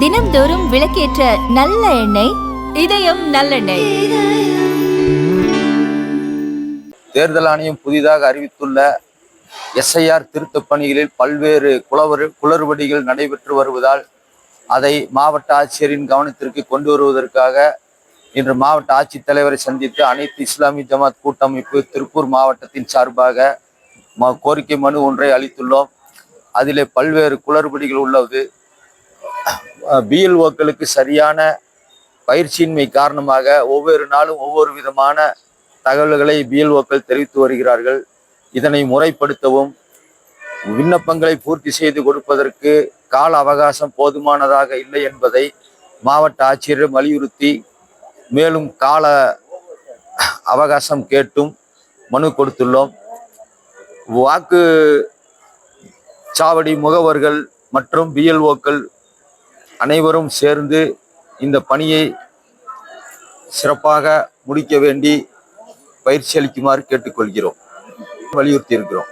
தினம்தோறும் விளக்கேற்ற நல்ல எண்ணெய் இதயம் நல்லெண்ணெய். தேர்தல் ஆணையம் புதிதாக அறிவித்துள்ள எஸ்ஐஆர் திருத்தப் பணிகளில் பல்வேறு குளவரு குளறுபடிகள் நடைபெற்று வருவதால் அதை மாவட்ட ஆட்சியரின் கவனத்திற்கு கொண்டு வருவதற்காக இன்று மாவட்ட ஆட்சித்தலைவரை சந்தித்து அனைத்து இஸ்லாமிய ஜமாத் கூட்டமைப்பு திருப்பூர் மாவட்டத்தின் சார்பாக கோரிக்கை மனு ஒன்றை அளித்துள்ளோம். அதிலே பல்வேறு குளறுபடிகள் உள்ளது. பிஎல்ஓக்களுக்கு சரியான பயிற்சியின்மை காரணமாக ஒவ்வொரு நாளும் ஒவ்வொரு விதமான தகவல்களை பிஎல்ஓக்கள் தெரிவித்து வருகிறார்கள். இதனை முறைப்படுத்தவும் விண்ணப்பங்களை பூர்த்தி செய்து கொடுப்பதற்கு கால அவகாசம் போதுமானதாக இல்லை என்பதை மாவட்ட ஆட்சியரிடம் வலியுறுத்தி மேலும் கால அவகாசம் கேட்டும் மனு கொடுத்துள்ளோம். வாக்கு சாவடி முகவர்கள் மற்றும் பிஎல்ஓக்கள் அனைவரும் சேர்ந்து இந்த பணியை சிறப்பாக முடிக்க வேண்டி பயிற்சி அளிக்குமாறு கேட்டுக்கொள்கிறோம். வலியுறுத்தி இருக்கிறோம்